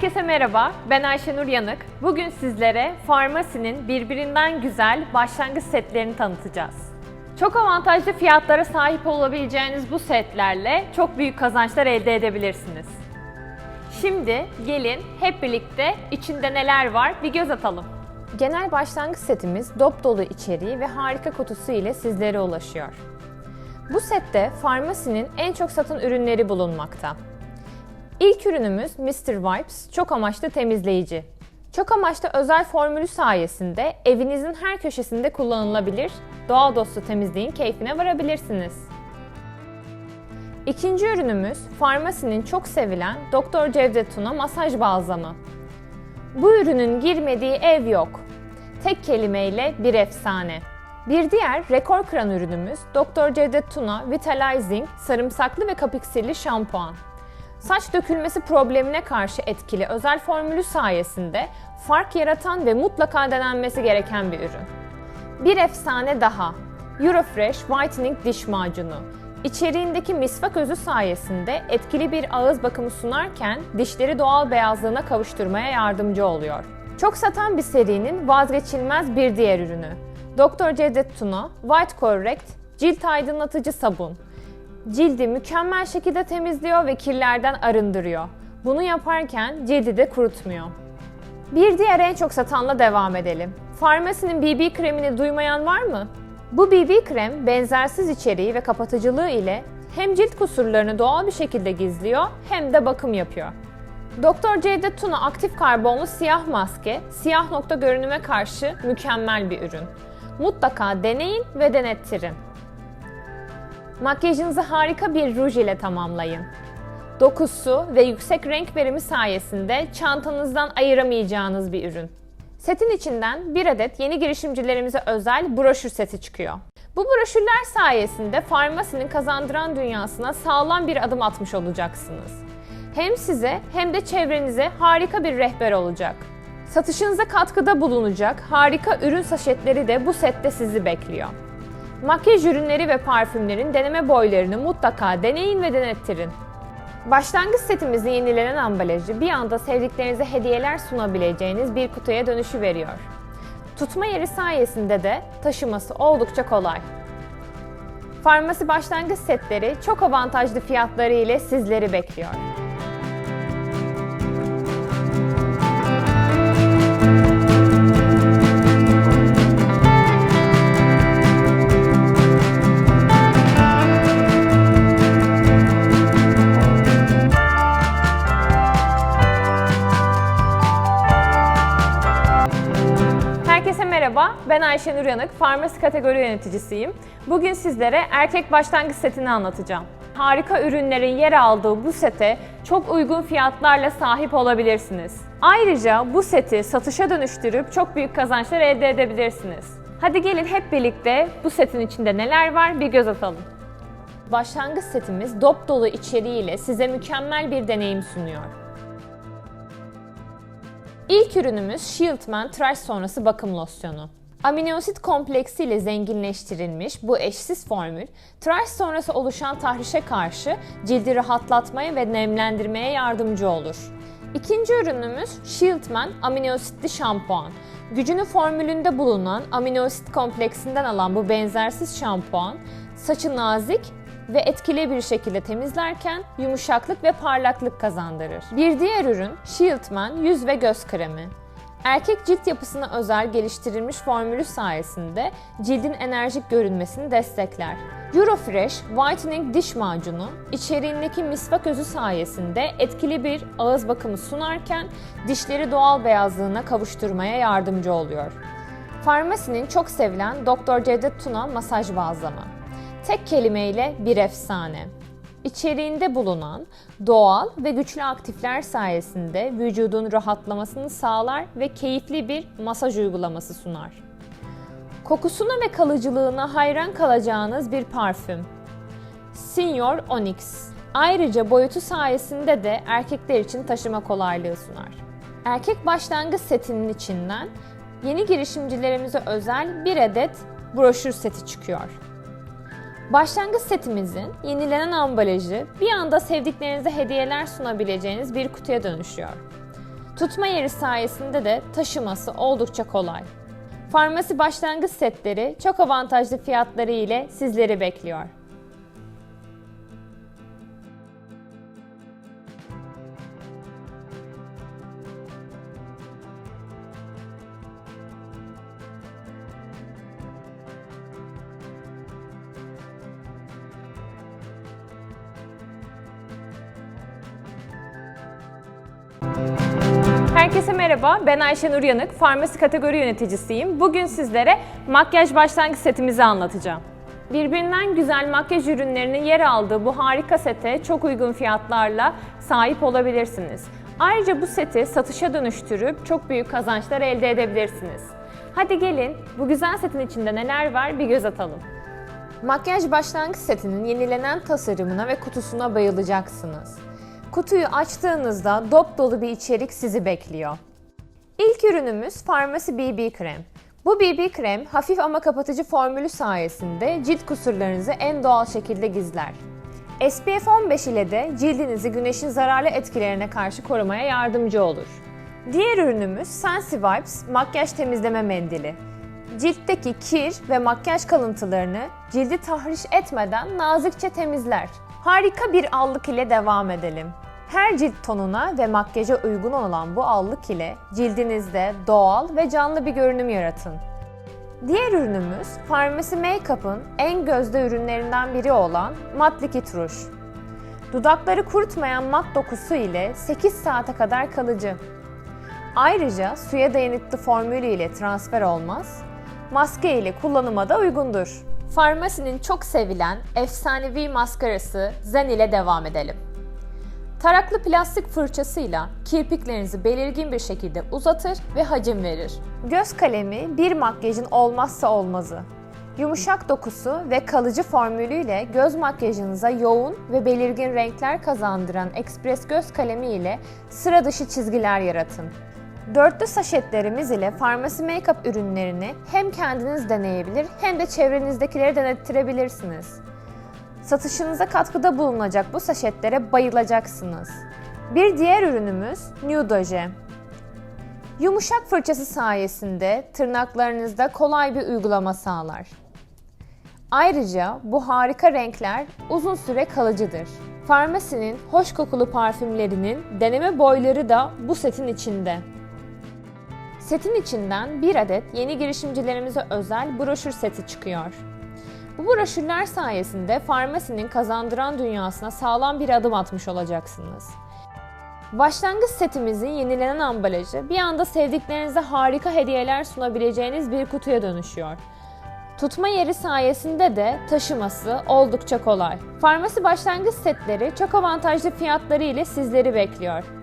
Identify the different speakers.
Speaker 1: Herkese merhaba, ben Ayşenur Yanık. Bugün sizlere Farmasi'nin birbirinden güzel başlangıç setlerini tanıtacağız. Çok avantajlı fiyatlara sahip olabileceğiniz bu setlerle çok büyük kazançlar elde edebilirsiniz. Şimdi gelin hep birlikte içinde neler var bir göz atalım. Genel başlangıç setimiz dop dolu içeriği ve harika kutusu ile sizlere ulaşıyor. Bu sette Farmasi'nin en çok satan ürünleri bulunmakta. İlk ürünümüz Mr. Wipes çok amaçlı temizleyici. Çok amaçlı özel formülü sayesinde evinizin her köşesinde kullanılabilir, doğa dostu temizliğin keyfine varabilirsiniz. İkinci ürünümüz Farmasi'nin çok sevilen Dr. Cevdet Tuna masaj balzamı. Bu ürünün girmediği ev yok. Tek kelimeyle bir efsane. Bir diğer rekor kıran ürünümüz Dr. Cevdet Tuna Vitalizing sarımsaklı ve kapiksirli şampuan. Saç dökülmesi problemine karşı etkili özel formülü sayesinde fark yaratan ve mutlaka denenmesi gereken bir ürün. Bir efsane daha. Eurofresh Whitening Diş Macunu. İçeriğindeki misvak özü sayesinde etkili bir ağız bakımı sunarken dişleri doğal beyazlığına kavuşturmaya yardımcı oluyor. Çok satan bir serinin vazgeçilmez bir diğer ürünü. Dr. Cevdet Tuna White Correct Cilt Aydınlatıcı Sabun. Cildi mükemmel şekilde temizliyor ve kirlerden arındırıyor. Bunu yaparken cildi de kurutmuyor. Bir diğer en çok satanla devam edelim. Farmasi'nin BB kremini duymayan var mı? Bu BB krem benzersiz içeriği ve kapatıcılığı ile hem cilt kusurlarını doğal bir şekilde gizliyor hem de bakım yapıyor. Dr. Cevdet Tuna aktif karbonlu siyah maske, siyah nokta görünüme karşı mükemmel bir ürün. Mutlaka deneyin ve denettirin. Makyajınızı harika bir ruj ile tamamlayın. Dokusu ve yüksek renk verimi sayesinde çantanızdan ayıramayacağınız bir ürün. Setin içinden bir adet yeni girişimcilerimize özel broşür seti çıkıyor. Bu broşürler sayesinde farmasinin kazandıran dünyasına sağlam bir adım atmış olacaksınız. Hem size hem de çevrenize harika bir rehber olacak. Satışınıza katkıda bulunacak harika ürün saşetleri de bu sette sizi bekliyor. Makyaj ürünleri ve parfümlerin deneme boylarını mutlaka deneyin ve denettirin. Başlangıç setimizin yenilenen ambalajı bir anda sevdiklerinize hediyeler sunabileceğiniz bir kutuya dönüşü veriyor. Tutma yeri sayesinde de taşıması oldukça kolay. Farmasi başlangıç setleri çok avantajlı fiyatları ile sizleri bekliyor. Ben Ayşenur Yanık, farmasi kategori yöneticisiyim. Bugün sizlere erkek başlangıç setini anlatacağım. Harika ürünlerin yer aldığı bu sete çok uygun fiyatlarla sahip olabilirsiniz. Ayrıca bu seti satışa dönüştürüp çok büyük kazançlar elde edebilirsiniz. Hadi gelin hep birlikte bu setin içinde neler var bir göz atalım. Başlangıç setimiz dop dolu içeriğiyle size mükemmel bir deneyim sunuyor. İlk ürünümüz Shieldman tıraş sonrası bakım losyonu. Aminoasit kompleksi ile zenginleştirilmiş bu eşsiz formül, tıraş sonrası oluşan tahrişe karşı cildi rahatlatmaya ve nemlendirmeye yardımcı olur. İkinci ürünümüz Shieldman aminoasitli şampuan. Gücünü formülünde bulunan aminoasit kompleksinden alan bu benzersiz şampuan, saçı nazik ve etkili bir şekilde temizlerken yumuşaklık ve parlaklık kazandırır. Bir diğer ürün Shieldman yüz ve göz kremi. Erkek cilt yapısına özel geliştirilmiş formülü sayesinde cildin enerjik görünmesini destekler. Eurofresh Whitening Diş Macunu içeriğindeki misvak özü sayesinde etkili bir ağız bakımı sunarken dişleri doğal beyazlığına kavuşturmaya yardımcı oluyor. Farmasi'nin çok sevilen Dr. Cevdet Tuna masaj balzamı. Tek kelimeyle bir efsane. İçeriğinde bulunan doğal ve güçlü aktifler sayesinde vücudun rahatlamasını sağlar ve keyifli bir masaj uygulaması sunar. Kokusuna ve kalıcılığına hayran kalacağınız bir parfüm. Senior Onyx. Ayrıca boyutu sayesinde de erkekler için taşıma kolaylığı sunar. Erkek başlangıç setinin içinden yeni girişimcilerimize özel bir adet broşür seti çıkıyor. Başlangıç setimizin yenilenen ambalajı bir anda sevdiklerinize hediyeler sunabileceğiniz bir kutuya dönüşüyor. Tutma yeri sayesinde de taşıması oldukça kolay. Farmasi başlangıç setleri çok avantajlı fiyatları ile sizleri bekliyor. Herkese merhaba, ben Ayşenur Yanık, farmasi kategori yöneticisiyim. Bugün sizlere makyaj başlangıç setimizi anlatacağım. Birbirinden güzel makyaj ürünlerinin yer aldığı bu harika sete çok uygun fiyatlarla sahip olabilirsiniz. Ayrıca bu seti satışa dönüştürüp çok büyük kazançlar elde edebilirsiniz. Hadi gelin bu güzel setin içinde neler var bir göz atalım. Makyaj başlangıç setinin yenilenen tasarımına ve kutusuna bayılacaksınız. Kutuyu açtığınızda dop dolu bir içerik sizi bekliyor. İlk ürünümüz Farmasi BB Krem. Bu BB krem hafif ama kapatıcı formülü sayesinde cilt kusurlarınızı en doğal şekilde gizler. SPF 15 ile de cildinizi güneşin zararlı etkilerine karşı korumaya yardımcı olur. Diğer ürünümüz Sensi Vibes makyaj temizleme mendili. Ciltteki kir ve makyaj kalıntılarını cildi tahriş etmeden nazikçe temizler. Harika bir allık ile devam edelim. Her cilt tonuna ve makyaja uygun olan bu allık ile cildinizde doğal ve canlı bir görünüm yaratın. Diğer ürünümüz Farmasi Makeup'ın en gözde ürünlerinden biri olan Mat Likit Ruj. Dudakları kurutmayan mat dokusu ile 8 saate kadar kalıcı. Ayrıca suya dayanıklı formülü ile transfer olmaz, maske ile kullanıma da uygundur. Farmasi'nin çok sevilen efsanevi maskarası Zen ile devam edelim. Taraklı plastik fırçasıyla kirpiklerinizi belirgin bir şekilde uzatır ve hacim verir. Göz kalemi bir makyajın olmazsa olmazı. Yumuşak dokusu ve kalıcı formülüyle göz makyajınıza yoğun ve belirgin renkler kazandıran Express göz kalemi ile sıra dışı çizgiler yaratın. Dörtlü saşetlerimiz ile farmasi make-up ürünlerini hem kendiniz deneyebilir hem de çevrenizdekilere denettirebilirsiniz. Satışınıza katkıda bulunacak bu saşetlere bayılacaksınız. Bir diğer ürünümüz Nudoje. Yumuşak fırçası sayesinde tırnaklarınızda kolay bir uygulama sağlar. Ayrıca bu harika renkler uzun süre kalıcıdır. Farmasi'nin hoş kokulu parfümlerinin deneme boyları da bu setin içinde. Setin içinden bir adet yeni girişimcilerimize özel broşür seti çıkıyor. Bu broşürler sayesinde farmasinin kazandıran dünyasına sağlam bir adım atmış olacaksınız. Başlangıç setimizin yenilenen ambalajı bir anda sevdiklerinize harika hediyeler sunabileceğiniz bir kutuya dönüşüyor. Tutma yeri sayesinde de taşıması oldukça kolay. Farmasi başlangıç setleri çok avantajlı fiyatları ile sizleri bekliyor.